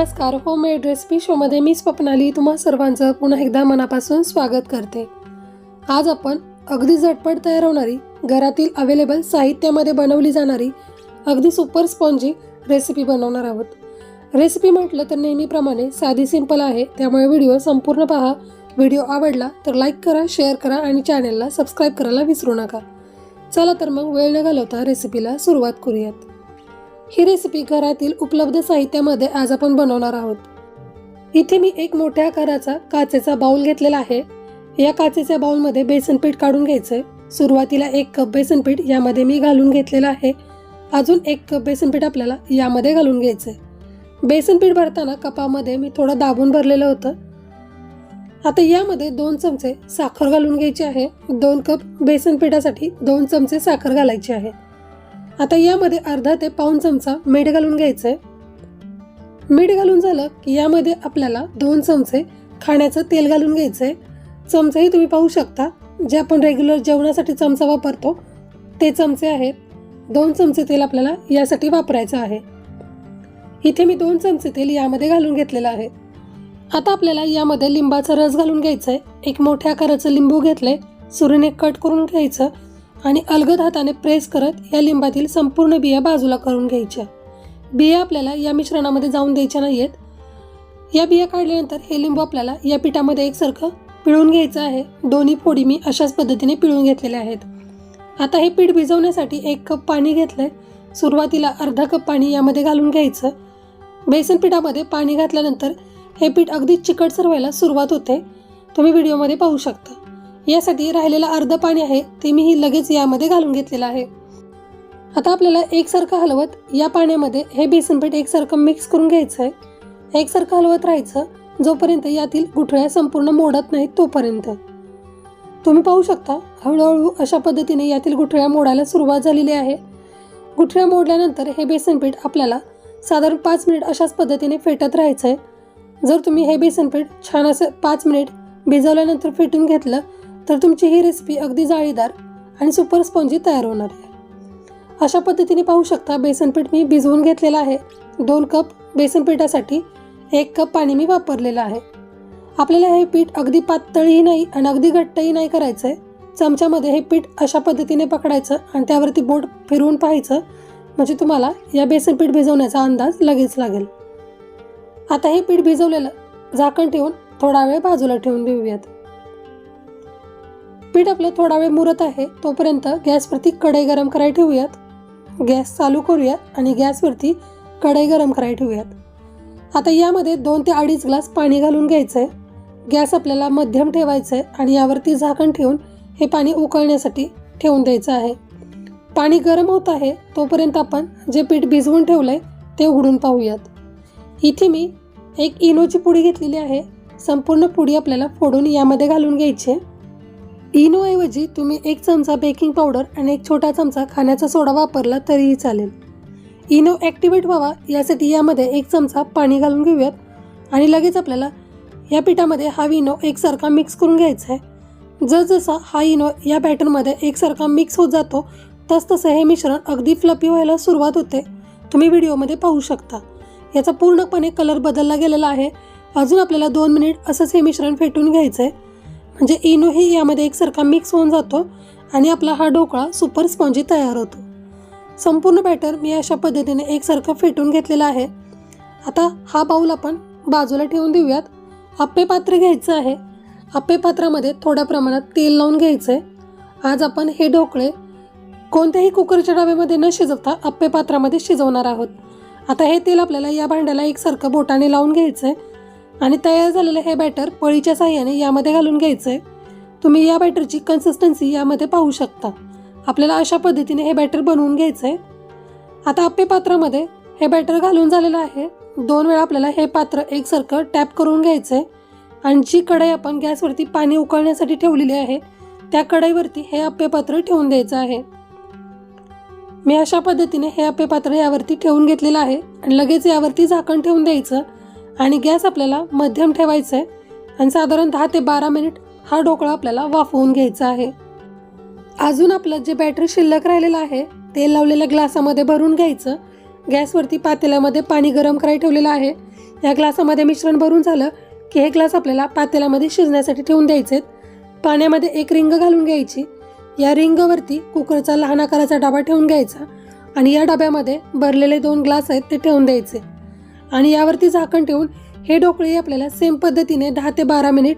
नमस्कार homemade recipe शोमध्ये मी स्वप्नाली तुम्हा सर्वांचं पुन्हा एकदा मनापासून स्वागत करते. आज आपण अगदी झटपट तयार होणारी घरातील अवेलेबल साहित्यामध्ये बनवली जाणारी अगदी सुपर स्पॉन्जी रेसिपी बनवणार आहोत. रेसिपी म्हटलं तर नेहमीप्रमाणे साधी सिंपल आहे त्यामुळे व्हिडिओ संपूर्ण पहा. व्हिडिओ आवडला तर लाईक करा शेअर करा आणि चॅनलला सबस्क्राईब करायला विसरू नका. चला तर मग वेळ न घालवता रेसिपीला सुरुवात करूयात. ही रेसिपी घरातील उपलब्ध साहित्यामध्ये आज आपण बनवणार आहोत. इथे मी एक मोठ्या आकाराचा काचेचा बाउल घेतलेला आहे. या काचेच्या बाउलमध्ये बेसन पीठ काढून घ्यायचंय. सुरुवातीला एक कप बेसन पीठ यामध्ये मी घालून घेतलेलं आहे. अजून एक कप बेसन पीठ आपल्याला यामध्ये घालून घ्यायचंय. बेसन पीठ भरताना कपामध्ये मी थोडं दाबून भरलेलं होतं. आता यामध्ये दोन चमचे साखर घालून घ्यायची आहे. दोन कप बेसन पिठासाठी दोन चमचे साखर घालायची आहे. आता यामध्ये अर्धा ते पाऊन चमचा मीठ घालून घ्यायचं आहे मीठ घालून झालं की यामध्ये आपल्याला दोन चमचे खाण्याचं तेल घालून घ्यायचं आहे चमचेही तुम्ही पाहू शकता. जे आपण रेग्युलर जेवणासाठी चमचा वापरतो ते चमचे आहेत. दोन चमचे तेल आपल्याला यासाठी वापरायचं आहे. इथे मी दोन चमचे तेल यामध्ये घालून घेतलेलं आहे. आता आपल्याला यामध्ये लिंबाचा रस घालून घ्यायचा आहे एक मोठ्या आकाराचं लिंबू घेतलंय. सुरीने कट करून घ्यायचं. आणि अलगद हाताने प्रेस करत या लिंबातील संपूर्ण बिया बाजूला करून घ्यायच्या. बिया आपल्याला या मिश्रणामध्ये जाऊन द्यायच्या नाही आहेत या बिया काढल्यानंतर हे लिंबू आपल्याला या पिठामध्ये एकसारखं पिळून घ्यायचं आहे. दोन्ही फोडी मी अशाच पद्धतीने पिळून घेतलेल्या आहेत. आता हे पीठ भिजवण्यासाठी एक कप पाणी घेतलं आहे सुरुवातीला अर्धा कप पाणी यामध्ये घालून घ्यायचं. बेसन पिठामध्ये पाणी घातल्यानंतर हे पीठ अगदी चिकटसर व्हायला सुरुवात होते. तुम्ही व्हिडिओमध्ये पाहू शकता. यासाठी राहिलेलं अर्ध पाणी आहे ते मी ही लगेच यामध्ये घालून घेतलेलं आहे. आता आपल्याला एकसारखं हलवत या पाण्यामध्ये हे बेसनपीठ एकसारखं मिक्स करून घ्यायचं आहे एकसारखं हलवत राहायचं जोपर्यंत यातील गुठळ्या संपूर्ण मोडत नाहीत तोपर्यंत. तुम्ही पाहू शकता हळूहळू अशा पद्धतीने यातील गुठळ्या मोडायला सुरुवात झालेली आहे. गुठळ्या मोडल्यानंतर हे बेसनपीठ आपल्याला साधारण पाच मिनिट अशाच पद्धतीने फेटत राहायचं आहे जर तुम्ही हे बेसनपीठ छान असं पाच मिनिट भिजवल्यानंतर फेटून घेतलं तर तुमची ही रेसिपी अगदी जाळीदार आणि सुपर स्पॉन्जी तयार होणार आहे. अशा पद्धतीने पाहू शकता बेसनपीठ मी भिजवून घेतलेलं आहे. दोन कप बेसनपीठासाठी एक कप पाणी मी वापरलेलं आहे. आपल्याला हे पीठ अगदी पातळही नाही आणि अगदी घट्टही नाही करायचं आहे चमच्यामध्ये हे पीठ अशा पद्धतीने पकडायचं आणि त्यावरती बोट फिरवून पाहायचं म्हणजे तुम्हाला या बेसनपीठ भिजवण्याचा अंदाज लगेच लागेल. आता हे पीठ भिजवलेलं झाकण ठेवून थोडा वेळ बाजूला ठेवून देऊयात पीठ आपलं थोडा वेळ मुरत आहे तोपर्यंत गॅसवरती कढई गरम करायला ठेवूयात. गॅस चालू करूयात आणि गॅसवरती कढई गरम करायला ठेवूयात. आता यामध्ये दोन ते अडीच ग्लास पाणी घालून घ्यायचं आहे गॅस आपल्याला मध्यम ठेवायचं आहे आणि यावरती झाकण ठेवून हे पाणी उकळण्यासाठी ठेवून द्यायचं आहे. पाणी गरम होत आहे तोपर्यंत आपण जे पीठ भिजवून ठेवलं आहे ते उघडून पाहूयात. इथे मी एक इनोची पुडी घेतलेली आहे. संपूर्ण पुडी आपल्याला फोडून यामध्ये घालून घ्यायची आहे. इनोऐवजी तुम्ही एक चमचा बेकिंग पावडर आणि एक छोटा चमचा खाण्याचा सोडा वापरला तरीही चालेल. इनो ॲक्टिवेट व्हावा यासाठी यामध्ये एक चमचा पाणी घालून घेऊयात. आणि लगेच आपल्याला या पिठामध्ये हा इनो एकसारखा मिक्स करून घ्यायचा आहे. जसजसा हा इनो या बॅटरमध्ये एकसारखा मिक्स होत जातो तसतसं हे मिश्रण अगदी फ्लपी व्हायला सुरुवात होते. तुम्ही व्हिडिओमध्ये पाहू शकता. याचा पूर्णपणे कलर बदलला गेलेला आहे. अजून आपल्याला दोन मिनिट असंच हे मिश्रण फेटून घ्यायचं आहे म्हणजे इनोही यामध्ये एकसारखा मिक्स होऊन जातो आणि आपला हा ढोकळा सुपर स्पॉन्जी तयार होतो. संपूर्ण बॅटर मी अशा पद्धतीने एकसारखं फेटून घेतलेला आहे. आता हा बाऊल आपण बाजूला ठेवून देऊयात. आप्पे पात्र घ्यायचं आहे. आप्पे पात्रामध्ये थोड्या प्रमाणात तेल लावून घ्यायचं आहे आज आपण हे ढोकळे कोणत्याही कुकरच्या डब्यामध्ये न शिजवता आप्पे पात्रामध्ये शिजवणार आहोत. आता हे तेल आपल्याला या भांड्याला एकसारखं बोटाने लावून घ्यायचं आहे आणि तयार झालेलं हे बॅटर पळीच्या साह्याने यामध्ये घालून घ्यायचं आहे तुम्ही या बॅटरची कन्सिस्टन्सी यामध्ये पाहू शकता. आपल्याला अशा पद्धतीने हे बॅटर बनवून घ्यायचं आहे आता आपे पात्रामध्ये हे बॅटर घालून झालेलं आहे. दोन वेळा आपल्याला हे पात्र एकसारखं टॅप करून घ्यायचं आहे आणि जी कढई आपण गॅसवरती पाणी उकळण्यासाठी ठेवलेली आहे. त्या कढईवरती हे आपे पात्र ठेवून द्यायचं आहे. मी अशा पद्धतीने हे आपे पात्र यावरती ठेवून घेतलेलं आहे. आणि लगेच यावरती झाकण ठेवून द्यायचं. आणि गॅस आपल्याला मध्यम ठेवायचं आहे. आणि साधारण दहा ते बारा मिनिट हा ढोकळा आपल्याला वाफवून घ्यायचा आहे. अजून आपलं जे बॅटर शिल्लक राहिलेलं आहे ते लावलेल्या ग्लासामध्ये भरून घ्यायचं. गॅसवरती पातेल्यामध्ये पाणी गरम करायला ठेवलेलं आहे. या ग्लासामध्ये मिश्रण भरून झालं की हे ग्लास आपल्याला पातेल्यामध्ये शिजण्यासाठी ठेवून द्यायचे पाण्यामध्ये एक रिंग घालून घ्यायची. या रिंगवरती कुकरचा लहान आकाराचा डबा ठेवून घ्यायचा. आणि या डब्यामध्ये भरलेले दोन ग्लास आहेत ते ठेवून द्यायचे. आणि यावरती झाकण ठेवून हे ढोकळे आपल्याला सेम पद्धतीने दहा ते बारा मिनिट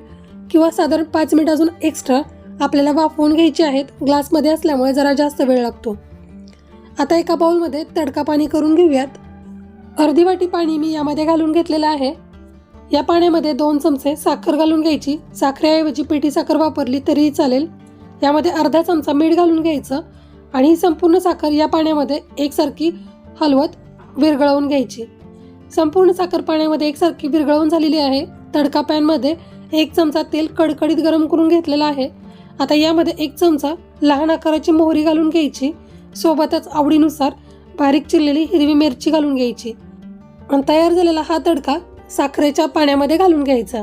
किंवा साधारण पाच मिनिट अजून एक्स्ट्रा आपल्याला वाफवून घ्यायचे आहेत. ग्लासमध्ये असल्यामुळे जरा जास्त वेळ लागतो. आता एका बाऊलमध्ये तडका पाणी करून घेऊयात. अर्धी वाटी पाणी मी यामध्ये घालून घेतलेलं आहे. या पाण्यामध्ये दोन चमचे साखर घालून घ्यायची. साखरेऐवजी पिठी साखर वापरली तरीही चालेल. यामध्ये अर्धा चमचा मीठ घालून घ्यायचं आणि ही संपूर्ण साखर या पाण्यामध्ये एकसारखी हलवत विरघळवून घ्यायची. संपूर्ण साखर पाण्यामध्ये एकसारखी विरघळवून झालेली आहे. तडका पॅनमध्ये एक चमचा तेल कडकडीत गरम करून घेतलेला आहे. आता यामध्ये एक चमचा लहान आकाराची मोहरी घालून घ्यायची. सोबतच आवडीनुसार बारीक चिरलेली हिरवी मिरची घालून घ्यायची. आणि तयार झालेला हा तडका साखरेच्या पाण्यामध्ये घालून घ्यायचा.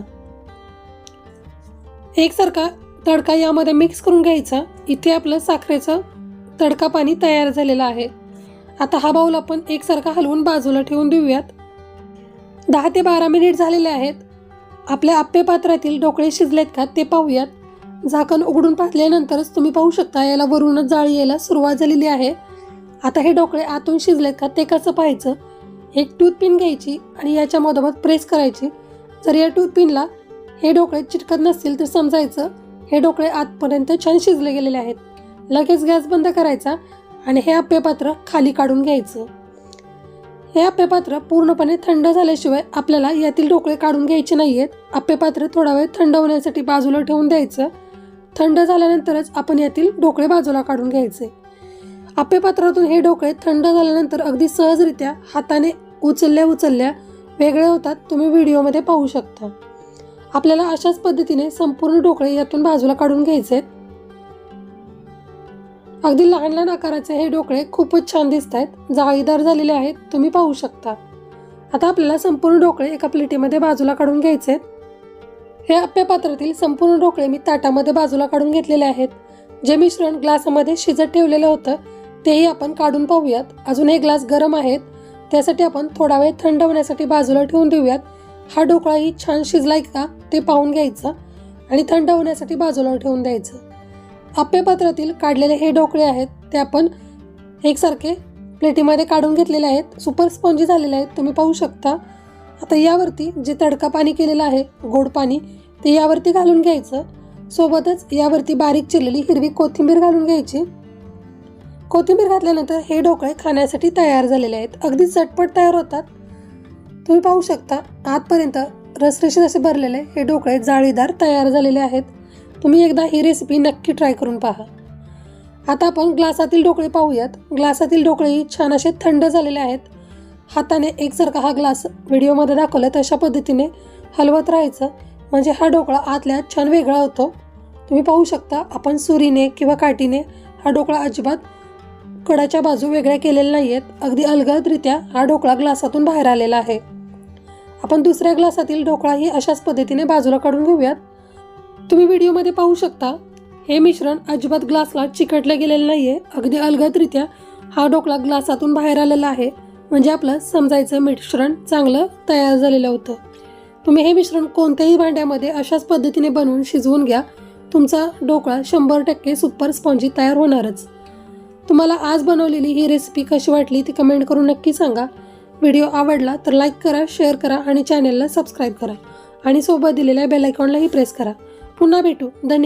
एकसारखा तडका यामध्ये मिक्स करून घ्यायचा. इथे आपलं साखरेचं तडका पाणी तयार झालेलं आहे. आता हा बाऊल आपण एकसारखा हलवून बाजूला ठेवून देऊयात. दहा ते बारा मिनिट झालेले आहेत. आपल्या आप्पे पात्रातील ढोकळे शिजलेत का ते पाहूयात. झाकण उघडून पाहिल्यानंतरच तुम्ही पाहू शकता याला वरूनच जाळी यायला सुरुवात झालेली आहे. आता हे ढोकळे आतून शिजलेत का ते कसं पाहायचं? एक टूथपिन घ्यायची आणि याच्या मधोमध प्रेस करायची. जर या टूथपिनला हे ढोकळे चिटकत नसतील तर समजायचं हे ढोकळे आतपर्यंत छान शिजले गेलेले आहेत. लगेच गॅस बंद करायचा आणि हे आप्पे पात्र खाली काढून घ्यायचं. हे आप्पे पात्र पूर्णपणे थंड झाल्याशिवाय आपल्याला यातील ढोकळे काढून घ्यायचे नाही आहेत आप्पे पात्र थोडा वेळ थंड होण्यासाठी बाजूला ठेवून द्यायचं. थंड झाल्यानंतरच आपण यातील ढोकळे बाजूला काढून घ्यायचे. आप्पे पात्रातून हे ढोकळे थंड झाल्यानंतर अगदी सहजरित्या हाताने उचलल्या उचलल्या वेगळे होतात तुम्ही व्हिडिओमध्ये पाहू शकता. आपल्याला अशाच पद्धतीने संपूर्ण ढोकळे यातून बाजूला काढून घ्यायचे आहेत. अगदी लहान लहान आकाराचे हे ढोकळे खूपच छान दिसत आहेत. जाळीदार झालेले आहेत. तुम्ही पाहू शकता. आता आपल्याला संपूर्ण ढोकळे एका प्लेटीमध्ये बाजूला काढून घ्यायचे आहेत. हे आप्या पात्रातील संपूर्ण ढोकळे मी ताटामध्ये बाजूला काढून घेतलेले आहेत. जे मिश्रण ग्लासामध्ये शिजत ठेवलेलं होतं तेही आपण काढून पाहूयात. अजून हे ग्लास गरम आहेत. त्यासाठी आपण थोडा वेळ थंड होण्यासाठी बाजूला ठेवून देऊयात. हा ढोकळाही छान शिजलाय का ते पाहून घ्यायचं आणि थंड होण्यासाठी बाजूला ठेवून द्यायचं. आप्पेपात्रातील काढलेले हे ढोकळे आहेत ते आपण एकसारखे प्लेटीमध्ये काढून घेतलेले आहेत. सुपर स्पॉन्जी झालेले आहेत तुम्ही पाहू शकता. आता यावरती जे तडका पाणी केलेलं आहे गोड पाणी ते यावरती घालून घ्यायचं. सोबतच यावरती बारीक चिरलेली हिरवी कोथिंबीर घालून घ्यायची. कोथिंबीर घातल्यानंतर हे ढोकळे खाण्यासाठी तयार झालेले आहेत. अगदी चटपट तयार होतात. तुम्ही पाहू शकता आतपर्यंत रसरशीत असे भरलेले हे ढोकळे जाळीदार तयार झालेले आहेत. तुम्ही एकदा ही रेसिपी नक्की ट्राय करून पहा. आता आपण ग्लासातील ढोकळे पाहूयात. ग्लासातील ढोकळे छान असे थंड झालेले आहेत. हाताने एकसारखा हा ग्लास व्हिडिओमध्ये दाखवला तशा पद्धतीने हलवत राहायचं. म्हणजे हा ढोकळा आतल्या छान वेगळा होतो. तुम्ही पाहू शकता आपण सुरीने किंवा काठीने हा ढोकळा अजिबात कडाच्या बाजू वेगळ्या केलेल्या नाही आहेत अगदी अलगदरित्या हा ढोकळा ग्लासातून बाहेर आलेला आहे. आपण दुसऱ्या ग्लासातील ढोकळाही अशाच पद्धतीने बाजूला काढून घेऊयात. तुम्ही व्हिडिओमध्ये पाहू शकता हे मिश्रण अजिबात ग्लासला चिकटलं गेलेलं नाही आहे अगदी अलगदरित्या हा ढोकळा ग्लासातून बाहेर आलेला आहे. म्हणजे आपलं समजायचं मिश्रण चांगलं तयार झालेलं होतं. तुम्ही हे मिश्रण कोणत्याही भांड्यामध्ये अशाच पद्धतीने बनवून शिजवून घ्या. तुमचा ढोकळा शंभर टक्के सुपर स्पॉन्जी तयार होणारच. तुम्हाला आज बनवलेली ही रेसिपी कशी वाटली ती कमेंट करून नक्की सांगा. व्हिडिओ आवडला तर लाईक करा शेअर करा आणि चॅनेलला सबस्क्राईब करा. आणि सोबत दिलेल्या बेलायकॉनलाही प्रेस करा. पुन्हा भेटू. धन्यवाद